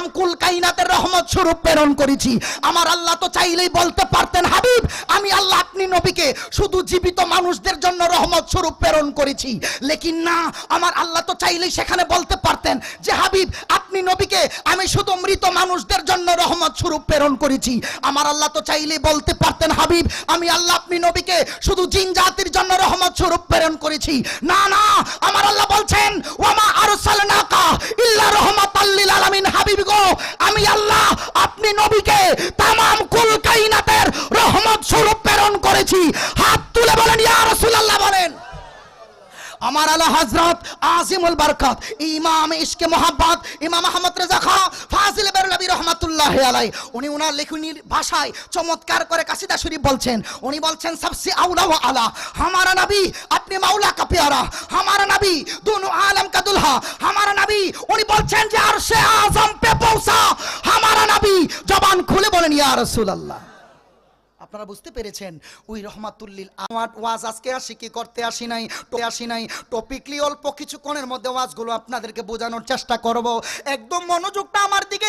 তামাম কুল কাইনাতের রহমত স্বরূপ প্রেরণ করেছি। আমার আল্লাহ তো চাইলেই বলতে পারতেন, হাবিব, আমি আল্লাহ আপনি নবীকে শুধু জীবিত মানুষদের জন্য রহমত স্বরূপ প্রেরণ করেছি। লেকিন না, আমার আল্লাহ তো চাইলেই সেখানে বলতে পারতেন যে, হাবিব, আপনি নবীকে আমি শুধু মৃত মানুষদের জন্য রহমত স্বরূপ প্রেরণ করেছি। আমার আল্লাহ তো চাইলেই বলতে পারতেন, হাবিব, আমি আল্লাহ আপনি নবীকে শুধু জিন জাতির জন্য রহমত স্বরূপ প্রেরণ করেছি। না না, আমার আল্লাহ বলছেন ওয়ামা আরসালনাকা আমি আল্লাহ, আপনি নবীকে তামাম কুল কাইনাতের রহমত স্বরূপ প্রেরণ করেছি। হাত তুলে বলেন, ইয়া রাসূলুল্লাহ বলেন। আমার আলা হজরত আজিমুল বরকত, ইমাম ইশকে মোহাম্মদ ইমাম আহমদ রেজা খা, ফাজিল বেরলাবি রহমাতুল্লাহ আলাই উনি ওনার লেখনির ভাষায় চমৎকার করে কাসিদা শরীফ বলছেন। উনি বলছেন, সবসে আউলা ওয়া আলা, হামারা নবী, আপনি মাওলা কা প্যারা, হামারা নবী, দুনু আলম কা দুলহা, হামারা নবী। উনি বলছেন যে আরশে খুলে বলেন ইয়া রাসূলুল্লাহ। আপনারা বুঝতে পেরেছেন ওই রহমাতুল্লিল আমার ওয়াজ আজকে আসি, কি করতে আসি নাই তো আসি নাই। টপিকলি অল্প কিছুক্ষণের মধ্যে ওয়াজগুলো আপনাদেরকে বোঝানোর চেষ্টা করব। একদম মনোযোগটা আমার দিকে